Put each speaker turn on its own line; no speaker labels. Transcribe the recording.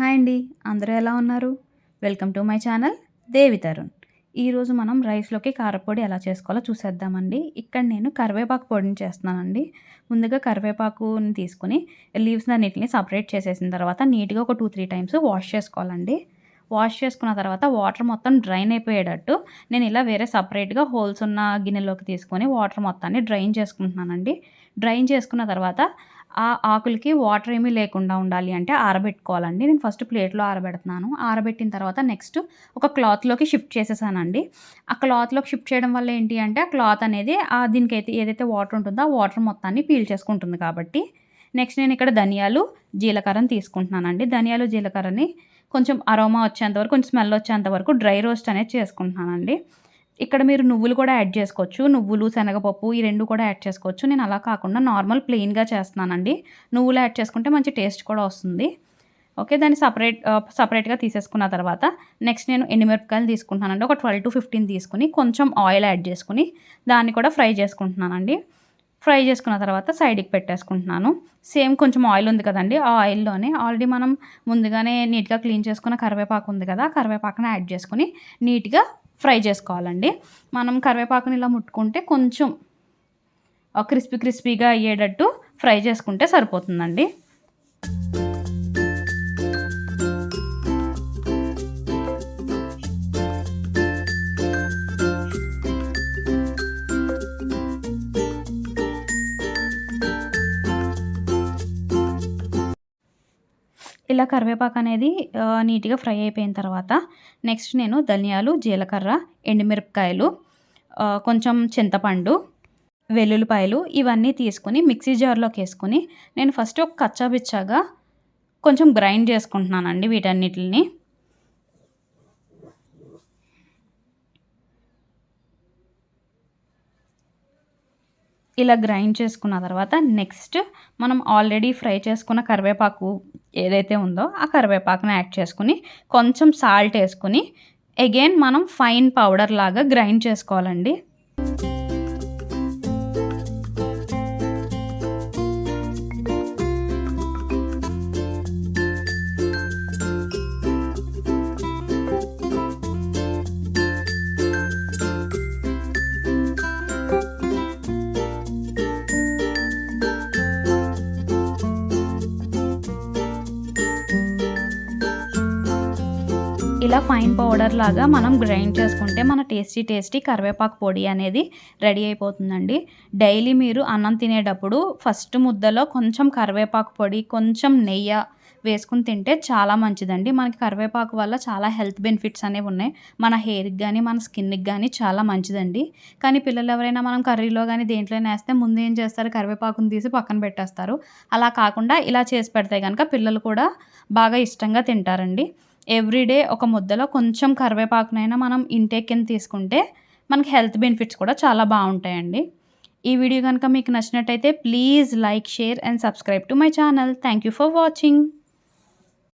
Hi అండి అందరూ ఎలా ఉన్నారు? Welcome to my channel Devi Tarun. ఈరోజు మనం రైస్లోకి కారపొడి ఎలా చేసుకోవాలో చూసేద్దామండి. ఇక్కడ నేను కరివేపాకు పొడిని చేస్తున్నానండి. ముందుగా కరివేపాకుని తీసుకుని లీవ్స్ అన్నిటిని సపరేట్ చేసేసిన తర్వాత నీట్గా ఒక టూ త్రీ టైమ్స్ వాష్ చేసుకోవాలండి. వాష్ చేసుకున్న తర్వాత వాటర్ మొత్తం డ్రైన్ అయిపోయేటట్టు నేను ఇలా వేరే సపరేట్గా హోల్స్ ఉన్న గిన్నెలోకి తీసుకొని వాటర్ మొత్తాన్ని డ్రైన్ చేసుకుంటున్నానండి. డ్రైన్ చేసుకున్న తర్వాత ఆ ఆకులకి వాటర్ ఏమీ లేకుండా ఉండాలి అంటే ఆరబెట్టుకోవాలండి. నేను ఫస్ట్ ప్లేట్లో ఆరబెడుతున్నాను. ఆరబెట్టిన తర్వాత నెక్స్ట్ ఒక క్లాత్లోకి షిఫ్ట్ చేసేసానండి. ఆ క్లాత్లోకి షిఫ్ట్ చేయడం వల్ల ఏంటి అంటే ఆ క్లాత్ అనేది ఆ ఏదైతే వాటర్ ఉంటుందో ఆ వాటర్ మొత్తాన్ని పీల్ చేసుకుంటుంది కాబట్టి నెక్స్ట్ నేను ఇక్కడ ధనియాలు జీలకర్రని తీసుకుంటున్నానండి. ధనియాలు జీలకర్రని కొంచెం అరోమా వచ్చేంత వరకు కొంచెం స్మెల్ వచ్చేంత వరకు డ్రై రోస్ట్ అనేది చేసుకుంటున్నానండి. ఇక్కడ మీరు నువ్వులు కూడా యాడ్ చేసుకోవచ్చు. నువ్వులు శనగపప్పు ఈ రెండు కూడా యాడ్ చేసుకోవచ్చు. నేను అలా కాకుండా నార్మల్ ప్లెయిన్గా చేస్తున్నానండి. నువ్వులు యాడ్ చేసుకుంటే మంచి టేస్ట్ కూడా వస్తుంది. ఓకే దాన్ని సపరేట్ సపరేట్గా తీసేసుకున్న తర్వాత నెక్స్ట్ నేను ఎండుమిరపకాయలు తీసుకుంటున్నానండి. ఒక ట్వెల్వ్ టు ఫిఫ్టీన్ తీసుకుని కొంచెం ఆయిల్ యాడ్ చేసుకుని దాన్ని కూడా ఫ్రై చేసుకుంటున్నానండి. ఫ్రై చేసుకున్న తర్వాత సైడ్కి పెట్టేసుకుంటున్నాను. సేమ్ కొంచెం ఆయిల్ ఉంది కదండి ఆ ఆయిల్లోనే ఆల్రెడీ మనం ముందుగానే నీట్గా క్లీన్ చేసుకున్న కరివేపాకు ఉంది కదా కరివేపాకుని యాడ్ చేసుకుని నీట్గా ఫ్రై చేసుకోవాలండి. మనం కరివేపాకుని ఇలా ముట్టుకుంటే కొంచెం క్రిస్పీ క్రిస్పీగా అయ్యేటట్టు ఫ్రై చేసుకుంటే సరిపోతుందండి. ఇలా కరివేపాకు అనేది నీట్గా ఫ్రై అయిపోయిన తర్వాత నెక్స్ట్ నేను ధనియాలు జీలకర్ర ఎండుమిరపకాయలు కొంచెం చింతపండు వెల్లుల్లిపాయలు ఇవన్నీ తీసుకుని మిక్సీ జార్లోకి వేసుకుని నేను ఫస్ట్ ఒక కచ్చాబిచ్చాగా కొంచెం గ్రైండ్ చేసుకుంటున్నానండి వీటన్నిటిని. ఇలా గ్రైండ్ చేసుకున్న తర్వాత నెక్స్ట్ మనం ఆల్రెడీ ఫ్రై చేసుకున్న కరివేపాకు ఏదైతే ఉందో ఆ కరివేపాకుని యాడ్ చేసుకుని కొంచెం సాల్ట్ వేసుకుని అగైన్ మనం ఫైన్ పౌడర్ లాగా గ్రైండ్ చేసుకోవాలండి. ఇలా ఫైన్ పౌడర్ లాగా మనం గ్రైండ్ చేసుకుంటే మన టేస్టీ టేస్టీ కరివేపాకు పొడి అనేది రెడీ అయిపోతుందండి. డైలీ మీరు అన్నం తినేటప్పుడు ఫస్ట్ ముద్దలో కొంచెం కరివేపాకు పొడి కొంచెం నెయ్యి వేసుకుని తింటే చాలా మంచిదండి. మనకి కరివేపాకు వల్ల చాలా హెల్త్ బెనిఫిట్స్ అనేవి ఉన్నాయి. మన హెయిర్కి కానీ మన స్కిన్కి కానీ చాలా మంచిదండి. కానీ పిల్లలు ఎవరైనా మనం కర్రీలో కానీ దేంట్లోనే వేస్తే ముందు ఏం చేస్తారు? కరివేపాకుని తీసి పక్కన పెట్టేస్తారు. అలా కాకుండా ఇలా చేసి పెడితే కనుక పిల్లలు కూడా బాగా ఇష్టంగా తింటారండి. ఎవ్రీడే ఒక ముద్దలో కొంచెం కరివేపాకునైనా మనం ఇంటేక్ కింద తీసుకుంటే మనకి హెల్త్ బెనిఫిట్స్ కూడా చాలా బాగుంటాయండి. ఈ వీడియో కనుక మీకు నచ్చినట్టయితే please like share and subscribe to my channel thank you for watching